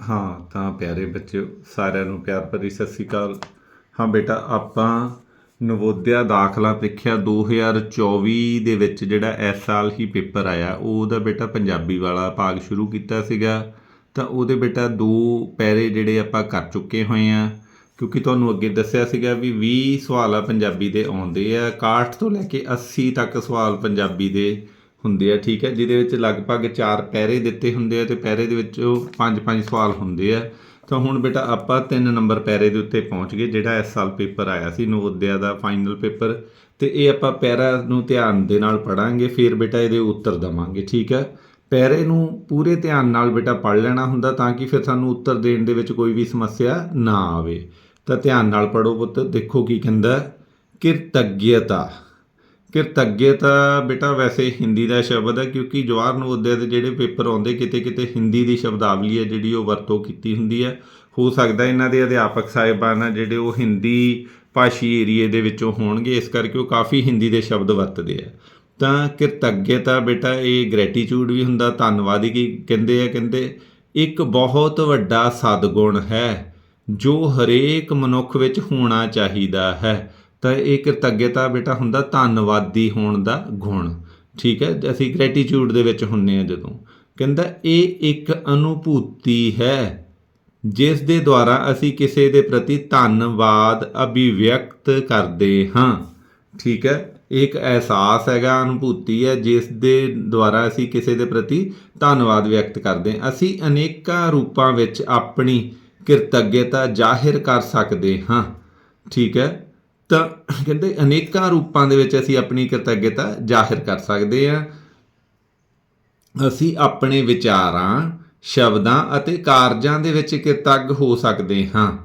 ਹਾਂ, ਤਾਂ ਪਿਆਰੇ ਬੱਚਿਓ, ਸਾਰਿਆਂ ਨੂੰ ਪਿਆਰ ਭਰੀ ਸਤਿ ਸ੍ਰੀ ਅਕਾਲ। ਹਾਂ ਬੇਟਾ, ਆਪਾਂ ਨਵੋਦਿਆ ਦਾਖਲਾ ਪ੍ਰੀਖਿਆ 2024 ਦੇ ਵਿੱਚ ਜਿਹੜਾ ਇਸ ਸਾਲ ਹੀ ਪੇਪਰ ਆਇਆ ਉਹ ਉਹਦਾ ਬੇਟਾ ਪੰਜਾਬੀ ਵਾਲਾ ਭਾਗ ਸ਼ੁਰੂ ਕੀਤਾ ਸੀਗਾ। ਤਾਂ ਉਹਦੇ ਬੇਟਾ ਦੋ ਪੈਰੇ ਜਿਹੜੇ ਆਪਾਂ ਕਰ ਚੁੱਕੇ ਹੋਏ ਆ ਕਿਉਂਕਿ ਤੁਹਾਨੂੰ ਅੱਗੇ ਦੱਸਿਆ ਸੀਗਾ ਵੀ 20 ਸਵਾਲ ਆ ਪੰਜਾਬੀ ਦੇ ਆਉਂਦੇ ਆ 61 ਤੋਂ ਲੈ ਕੇ 80 ਤੱਕ ਸਵਾਲ ਪੰਜਾਬੀ ਦੇ ਹੁੰਦੇ ਆ, ਠੀਕ ਹੈ? ਜਿਹਦੇ ਵਿੱਚ ਲਗਭਗ 4 ਪੈਰੇ ਦਿੱਤੇ ਹੁੰਦੇ ਆ ਤੇ ਪੈਰੇ ਦੇ ਵਿੱਚ ਉਹ 5-5 ਸਵਾਲ ਹੁੰਦੇ ਆ। ਤਾਂ ਹੁਣ ਬੇਟਾ ਆਪਾਂ 3 ਨੰਬਰ ਪੈਰੇ ਦੇ ਉੱਤੇ ਪਹੁੰਚ ਗਏ, ਜਿਹੜਾ ਇਸ ਸਾਲ ਪੇਪਰ ਆਇਆ ਸੀ, ਨਵੋਦਿਆ ਦਾ ਫਾਈਨਲ ਪੇਪਰ। ਤੇ ਇਹ ਆਪਾਂ ਪੈਰਾ ਨੂੰ ਧਿਆਨ ਦੇ ਨਾਲ ਪੜਾਂਗੇ ਫਿਰ ਬੇਟਾ ਇਹਦੇ ਉੱਤਰ ਦਵਾਂਗੇ, ਠੀਕ ਹੈ? ਪੈਰੇ ਨੂੰ ਪੂਰੇ ਧਿਆਨ ਨਾਲ ਬੇਟਾ ਪੜ ਲੈਣਾ ਹੁੰਦਾ ਤਾਂ ਕਿ ਫਿਰ ਸਾਨੂੰ ਉੱਤਰ ਦੇਣ ਦੇ ਵਿੱਚ ਕੋਈ ਵੀ ਸਮੱਸਿਆ ਨਾ ਆਵੇ। ਤਾਂ ਧਿਆਨ ਨਾਲ ਪੜੋ ਪੁੱਤ, ਦੇਖੋ ਕੀ ਕਹਿੰਦਾ ਕਿਰਤੱਗਯਤਾ ਕਿਰਤੱਗਯਤਾ ਬੇਟਾ ਵੈਸੇ ਹਿੰਦੀ ਦਾ ਸ਼ਬਦ ਹੈ, ਕਿਉਂਕਿ ਜਵਾਹਰ ਨਵੋਦਿਆ ਦੇ ਜਿਹੜੇ ਪੇਪਰ ਆਉਂਦੇ, ਕਿਤੇ ਕਿਤੇ ਹਿੰਦੀ ਦੀ ਸ਼ਬਦਾਵਲੀ ਹੈ ਜਿਹੜੀ ਉਹ ਵਰਤੋਂ ਕੀਤੀ ਹੁੰਦੀ ਹੈ। ਹੋ ਸਕਦਾ ਇਹਨਾਂ ਦੇ ਅਧਿਆਪਕ ਸਾਹਿਬਾਨ ਆ ਜਿਹੜੇ ਉਹ ਹਿੰਦੀ ਭਾਸ਼ੀ ਏਰੀਏ ਦੇ ਵਿੱਚੋਂ ਹੋਣਗੇ, ਇਸ ਕਰਕੇ ਉਹ ਕਾਫੀ ਹਿੰਦੀ ਦੇ ਸ਼ਬਦ ਵਰਤਦੇ ਆ। ਤਾਂ ਕਿਰਤੱਗਯਤਾ ਬੇਟਾ ਇਹ ਗ੍ਰੈਟੀਟਿਊਡ ਵੀ ਹੁੰਦਾ, ਧੰਨਵਾਦੀ ਕੀ ਕਹਿੰਦੇ ਆ, ਕਹਿੰਦੇ ਇੱਕ ਬਹੁਤ ਵੱਡਾ ਸਦਗੁਣ ਹੈ, ਜੋ ਹਰੇਕ ਮਨੁੱਖ ਵਿੱਚ ਹੋਣਾ ਚਾਹੀਦਾ ਹੈ। ਤਾਂ ਇਹ ਕਿਰਤੱਗਯਤਾ ਬੇਟਾ ਹੁੰਦਾ ਧੰਨਵਾਦੀ ਹੋਣ ਦਾ ਗੁਣ। ਠੀਕ ਹੈ? ਅਸੀਂ ਗ੍ਰੈਟੀਟਿਊਡ ਦੇ ਵਿੱਚ ਹੁੰਨੇ ਆ ਜਦੋਂ। ਕਹਿੰਦਾ, ਇਹ ਇੱਕ ਅਨੁਭੂਤੀ ਹੈ, ਜਿਸ ਦੇ ਦੁਆਰਾ ਅਸੀਂ ਕਿਸੇ ਦੇ ਪ੍ਰਤੀ ਧੰਨਵਾਦ ਅਭਿਵਿਅਕਤ ਕਰਦੇ ਹਾਂ। ਠੀਕ ਹੈ? ਇਹ ਇੱਕ ਅਹਿਸਾਸ ਹੈਗਾ, ਅਨੁਭੂਤੀ ਹੈ, ਜਿਸ ਦੇ ਦੁਆਰਾ ਅਸੀਂ ਕਿਸੇ ਦੇ ਪ੍ਰਤੀ ਧੰਨਵਾਦ ਵਿਅਕਤ ਕਰਦੇ ਹਾਂ। ਅਸੀਂ ਅਨੇਕਾਂ ਰੂਪਾਂ ਵਿੱਚ ਆਪਣੀ ਕਿਰਤੱਗਯਤਾ ਜ਼ਾਹਿਰ ਕਰ ਸਕਦੇ ਹਾਂ। ਠੀਕ ਹੈ? ਤਾਂ ਕਹਿੰਦੇ ਅਨੇਕਾਂ ਰੂਪਾਂ ਦੇ ਵਿੱਚ ਅਸੀਂ ਆਪਣੀ ਕਿਰਤੱਗਯਤਾ ਜ਼ਾਹਿਰ ਕਰ ਸਕਦੇ ਹਾਂ। ਅਸੀਂ ਆਪਣੇ ਵਿਚਾਰਾਂ, ਸ਼ਬਦਾਂ ਅਤੇ ਕਾਰਜਾਂ ਦੇ ਵਿੱਚ ਕਿਰਤੱਗ ਹੋ ਸਕਦੇ ਹਾਂ।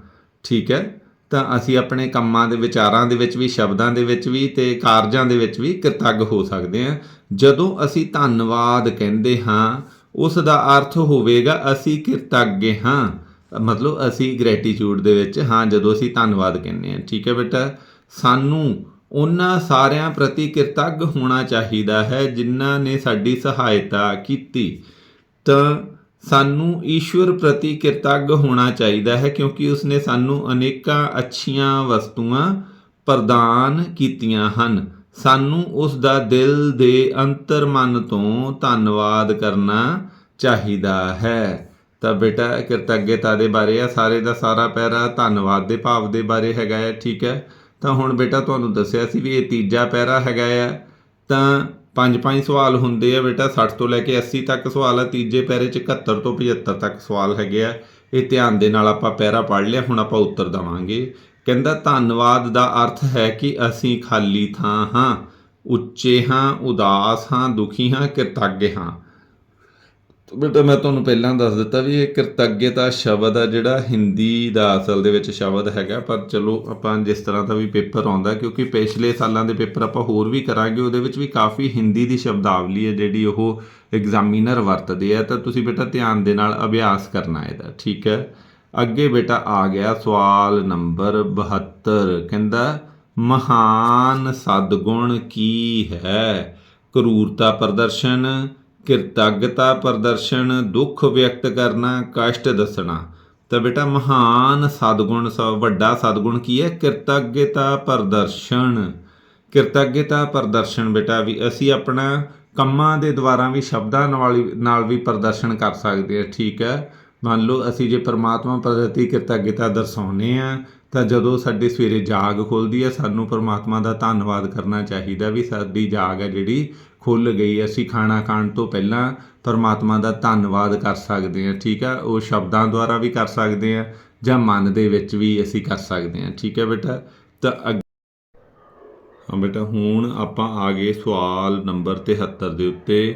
ਠੀਕ ਹੈ? ਤਾਂ ਅਸੀਂ ਆਪਣੇ ਕੰਮਾਂ ਦੇ, ਵਿਚਾਰਾਂ ਦੇ ਵਿੱਚ ਵੀ, ਸ਼ਬਦਾਂ ਦੇ ਵਿੱਚ ਵੀ ਤੇ ਕਾਰਜਾਂ ਦੇ ਵਿੱਚ ਵੀ ਕਿਰਤੱਗ ਹੋ ਸਕਦੇ ਹਾਂ। ਜਦੋਂ ਅਸੀਂ ਧੰਨਵਾਦ ਕਹਿੰਦੇ ਹਾਂ, ਉਸ ਦਾ ਅਰਥ ਹੋਵੇਗਾ ਅਸੀਂ ਕਿਰਤੱਗੇ ਹਾਂ। ਮਤਲਬ ਅਸੀਂ ਗ੍ਰੈਟੀਟਿਊਡ ਦੇ ਵਿੱਚ ਹਾਂ, ਜਦੋਂ ਅਸੀਂ ਧੰਨਵਾਦ ਕਹਿੰਦੇ ਹਾਂ। ਠੀਕ ਹੈ ਬੇਟਾ? ਸਾਨੂੰ ਉਹਨਾਂ ਸਾਰਿਆਂ ਪ੍ਰਤੀ ਕਿਰਤੱਗ ਹੋਣਾ ਚਾਹੀਦਾ ਹੈ, ਜਿਨ੍ਹਾਂ ਨੇ ਸਾਡੀ ਸਹਾਇਤਾ ਕੀਤੀ। ਤਾਂ ਸਾਨੂੰ ਈਸ਼ਵਰ ਪ੍ਰਤੀ ਕਿਰਤੱਗ ਹੋਣਾ ਚਾਹੀਦਾ ਹੈ, ਕਿਉਂਕਿ ਉਸਨੇ ਸਾਨੂੰ ਅਨੇਕਾਂ ਅੱਛੀਆਂ ਵਸਤੂਆਂ ਪ੍ਰਦਾਨ ਕੀਤੀਆਂ ਹਨ। ਸਾਨੂੰ ਉਸ ਦਾ ਦਿਲ ਦੇ ਅੰਤਰ ਮਨ ਤੋਂ ਧੰਨਵਾਦ ਕਰਨਾ ਚਾਹੀਦਾ ਹੈ। ਤਾਂ ਬੇਟਾ ਕਿਰਤੱਗਯਤਾ ਦੇ ਬਾਰੇ ਆ, ਸਾਰੇ ਦਾ ਸਾਰਾ ਪੈਰਾ ਧੰਨਵਾਦ ਦੇ ਭਾਵ ਦੇ ਬਾਰੇ ਹੈਗਾ ਹੈ ਠੀਕ ਹੈ? ਤਾਂ ਹੁਣ ਬੇਟਾ ਤੁਹਾਨੂੰ ਦੱਸਿਆ ਸੀ ਵੀ ਇਹ ਤੀਜਾ ਪੈਰਾ ਹੈਗਾ ਆ, ਤਾਂ ਪੰਜ ਪੰਜ ਸਵਾਲ ਹੁੰਦੇ ਆ ਬੇਟਾ 60 ਤੋਂ ਲੈ ਕੇ 80 ਤੱਕ ਸਵਾਲ ਆ, ਤੀਜੇ ਪੈਰੇ 'ਚ 71 ਤੋਂ 75 ਤੱਕ ਸਵਾਲ ਹੈਗੇ ਆ। ਇਹ ਧਿਆਨ ਦੇ ਨਾਲ ਆਪਾਂ ਪੈਰਾ ਪੜ੍ਹ ਲਿਆ, ਹੁਣ ਆਪਾਂ ਉੱਤਰ ਦਵਾਂਗੇ। ਕਹਿੰਦਾ, ਧੰਨਵਾਦ ਦਾ ਅਰਥ ਹੈ ਕਿ ਅਸੀਂ ਖਾਲੀ ਥਾਂ ਹਾਂ, ਉੱਚੇ ਹਾਂ, ਉਦਾਸ ਹਾਂ, ਦੁਖੀ ਹਾਂ, ਕਿਰਤੱਗੇ ਹਾਂ। ਬੇਟਾ ਮੈਂ ਤੁਹਾਨੂੰ ਪਹਿਲਾਂ ਦੱਸ ਦਿੱਤਾ ਵੀ ਇਹ ਕਿਰਤੱਗਯਤਾ ਸ਼ਬਦ ਆ ਜਿਹੜਾ ਹਿੰਦੀ ਦਾ ਅਸਲ ਦੇ ਵਿੱਚ ਸ਼ਬਦ ਹੈਗਾ, ਪਰ ਚਲੋ ਆਪਾਂ ਜਿਸ ਤਰ੍ਹਾਂ ਦਾ ਵੀ ਪੇਪਰ ਆਉਂਦਾ, ਕਿਉਂਕਿ ਪਿਛਲੇ ਸਾਲਾਂ ਦੇ ਪੇਪਰ ਆਪਾਂ ਹੋਰ ਵੀ ਕਰਾਂਗੇ, ਉਹਦੇ ਵਿੱਚ ਵੀ ਕਾਫੀ ਹਿੰਦੀ ਦੀ ਸ਼ਬਦਾਵਲੀ ਹੈ ਜਿਹੜੀ ਉਹ ਐਗਜ਼ਾਮੀਨਰ ਵਰਤਦੇ ਆ। ਤਾਂ ਤੁਸੀਂ ਬੇਟਾ ਧਿਆਨ ਦੇ ਨਾਲ ਅਭਿਆਸ ਕਰਨਾ ਇਹਦਾ, ਠੀਕ ਹੈ? ਅੱਗੇ ਬੇਟਾ ਆ ਗਿਆ ਸਵਾਲ ਨੰਬਰ 72 ਕਹਿੰਦਾ, ਮਹਾਨ ਸਦਗੁਣ ਕੀ ਹੈ? ਕਰੂਰਤਾ ਪ੍ਰਦਰਸ਼ਨ ਕਿਰਤੱਗਤਾ ਪ੍ਰਦਰਸ਼ਨ, ਦੁੱਖ ਵਿਅਕਤ ਕਰਨਾ, ਕਸ਼ਟ ਦੱਸਣਾ। ਤਾਂ ਬੇਟਾ ਮਹਾਨ ਸਦਗੁਣ, ਸਭ ਵੱਡਾ ਸਦਗੁਣ ਕੀ ਹੈ? ਕਿਰਤੱਗਤਾ ਪ੍ਰਦਰਸ਼ਨ। ਕਿਰਤੱਗਤਾ ਪ੍ਰਦਰਸ਼ਨ ਬੇਟਾ ਵੀ ਅਸੀਂ ਆਪਣਾ ਕੰਮਾਂ ਦੇ ਦੁਆਰਾ ਵੀ ਸ਼ਬਦਾਂ ਨਾਲ ਨਾਲ ਵੀ ਪ੍ਰਦਰਸ਼ਨ ਕਰ ਸਕਦੇ ਹਾਂ, ਠੀਕ ਹੈ? ਮੰਨ ਲਓ ਅਸੀਂ ਜੇ ਪ੍ਰਮਾਤਮਾ ਪ੍ਰਤੀ ਕਿਰਤੱਗਤਾ ਦਰਸਾਉਨੇ ਆ ਤਾਂ ਜਦੋਂ ਸਾਡੀ ਸਵੇਰੇ ਜਾਗ ਖੁੱਲਦੀ ਹੈ, ਸਾਨੂੰ ਪ੍ਰਮਾਤਮਾ ਦਾ ਧੰਨਵਾਦ ਕਰਨਾ ਚਾਹੀਦਾ ਵੀ ਸਾਡੀ ਜਾਗ ਹੈ ਜਿਹੜੀ ਖੁੱਲ ਗਈ। ਅਸੀਂ ਖਾਣਾ ਖਾਣ ਤੋਂ ਪਹਿਲਾਂ ਪਰਮਾਤਮਾ ਦਾ ਧੰਨਵਾਦ ਕਰ ਸਕਦੇ ਹਾਂ, ਠੀਕ ਹੈ ਉਹ ਸ਼ਬਦਾਂ ਦੁਆਰਾ ਵੀ ਕਰ ਸਕਦੇ ਹਾਂ ਜਾਂ ਮਨ ਦੇ ਵਿੱਚ ਵੀ ਅਸੀਂ ਕਰ ਸਕਦੇ ਹਾਂ, ਠੀਕ ਹੈ ਬੇਟਾ? ਤਾਂ ਅੱਗੇ ਹਾਂ ਬੇਟਾ, ਹੁਣ ਆਪਾਂ ਆ ਗਏ ਸਵਾਲ ਨੰਬਰ 73 ਦੇ ਉੱਤੇ।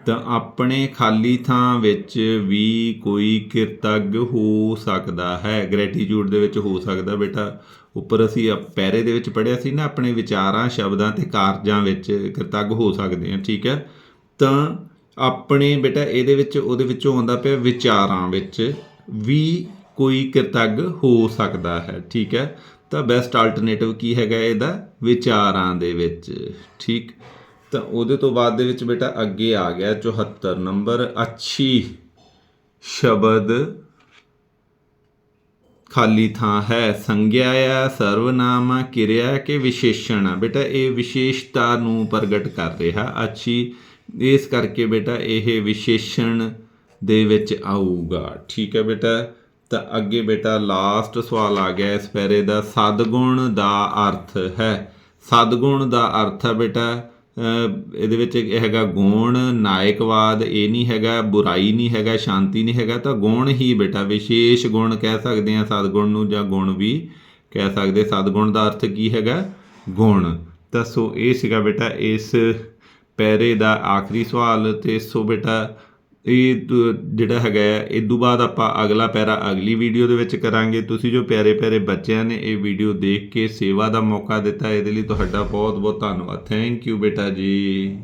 ਤਾਂ ਆਪਣੇ ਖਾਲੀ ਥਾਂ ਵਿੱਚ ਵੀ ਕੋਈ ਕਿਰਤੱਗ ਹੋ ਸਕਦਾ ਹੈ? ਗ੍ਰੈਟੀਟਿਊਡ ਦੇ ਵਿੱਚ ਹੋ ਸਕਦਾ ਬੇਟਾ। ਉੱਪਰ ਅਸੀਂ ਅ- ਪੈਰੇ ਦੇ ਵਿੱਚ ਪੜਿਆ ਸੀ ਨਾ, ਆਪਣੇ ਵਿਚਾਰਾਂ, ਸ਼ਬਦਾਂ ਤੇ ਕਾਰਜਾਂ ਵਿੱਚ ਕਿਰਤੱਗ ਹੋ ਸਕਦੇ ਹਾਂ, ਠੀਕ ਹੈ? ਤਾਂ ਆਪਣੇ ਬੇਟਾ ਇਹਦੇ ਵਿੱਚ, ਉਹਦੇ ਵਿੱਚੋਂ ਆਉਂਦਾ ਪਿਆ ਵਿਚਾਰਾਂ ਵਿੱਚ ਵੀ ਕੋਈ ਕਿਰਤੱਗ ਹੋ ਸਕਦਾ ਹੈ, ਠੀਕ ਹੈ? ਤਾਂ ਬੈਸਟ ਆਲਟਰਨੇਟਿਵ ਕੀ ਹੈਗਾ ਇਹਦਾ? ਵਿਚਾਰਾਂ ਦੇ ਵਿੱਚ, ਠੀਕ? ਤਾਂ ਉਹਦੇ ਤੋਂ ਬਾਅਦ ਦੇ ਵਿੱਚ ਬੇਟਾ ਅੱਗੇ ਆ ਗਿਆ 74 ਨੰਬਰ, ਅੱਛੀ ਸ਼ਬਦ ਖਾਲੀ ਥਾਂ ਹੈ, ਸੰਗਿਆ ਆ, ਸਰਵਨਾਮ ਆ, ਕਿਰਿਆ ਕਿ ਵਿਸ਼ੇਸ਼ਣ ਆ। ਬੇਟਾ, ਇਹ ਵਿਸ਼ੇਸ਼ਤਾ ਨੂੰ ਪ੍ਰਗਟ ਕਰ ਰਿਹਾ, ਅੱਛੀ। ਇਸ ਕਰਕੇ ਬੇਟਾ, ਇਹ ਵਿਸ਼ੇਸ਼ਣ ਦੇ ਵਿੱਚ ਆਊਗਾ। ਠੀਕ ਹੈ ਬੇਟਾ? ਤਾਂ ਅੱਗੇ ਬੇਟਾ ਲਾਸਟ ਸਵਾਲ ਆ ਗਿਆ ਇਸ ਪੈਰੇ ਦਾ। ਸਦਗੁਣ ਦਾ ਅਰਥ ਹੈ। ਸਦਗੁਣ ਦਾ ਅਰਥ ਹੈ ਬੇਟਾ ਇਹਦੇ ਵਿੱਚ ਇੱਕ ਹੈਗਾ ਗੁਣ, ਨਾਇਕਵਾਦ, ਇਹ ਨਹੀਂ ਹੈਗਾ, ਬੁਰਾਈ ਨਹੀਂ ਹੈਗਾ, ਸ਼ਾਂਤੀ ਨਹੀਂ ਹੈਗਾ, ਤਾਂ ਗੁਣ ਹੀ ਬੇਟਾ, ਵਿਸ਼ੇਸ਼ ਗੁਣ ਕਹਿ ਸਕਦੇ ਆ ਸਦਗੁਣ ਨੂੰ ਜਾਂ ਗੁਣ ਵੀ ਕਹਿ ਸਕਦੇ। ਸਦਗੁਣ ਦਾ ਅਰਥ ਕੀ ਹੈਗਾ? ਗੁਣ। ਤਾਂ ਸੋ ਇਹ ਸੀਗਾ ਬੇਟਾ ਇਸ ਪੈਰੇ ਦਾ ਆਖਰੀ ਸਵਾਲ ਤੇ ਸੋ ਬੇਟਾ ਇਹ ਜਿਹੜਾ ਹੈਗਾ ਹੈ, ਇਹ ਤੋਂ ਬਾਅਦ ਆਪਾਂ ਅਗਲਾ ਪੈਰਾ ਅਗਲੀ ਵੀਡੀਓ ਦੇ ਵਿੱਚ ਕਰਾਂਗੇ। ਤੁਸੀਂ ਜੋ ਪਿਆਰੇ ਪਿਆਰੇ ਬੱਚਿਆਂ ਨੇ ਇਹ ਵੀਡੀਓ ਦੇਖ ਕੇ ਸੇਵਾ ਦਾ ਮੌਕਾ ਦਿੱਤਾ ਇਹਦੇ ਲਈ ਤੁਹਾਡਾ ਬਹੁਤ ਬਹੁਤ ਧੰਨਵਾਦ। ਥੈਂਕ ਯੂ ਬੇਟਾ ਜੀ।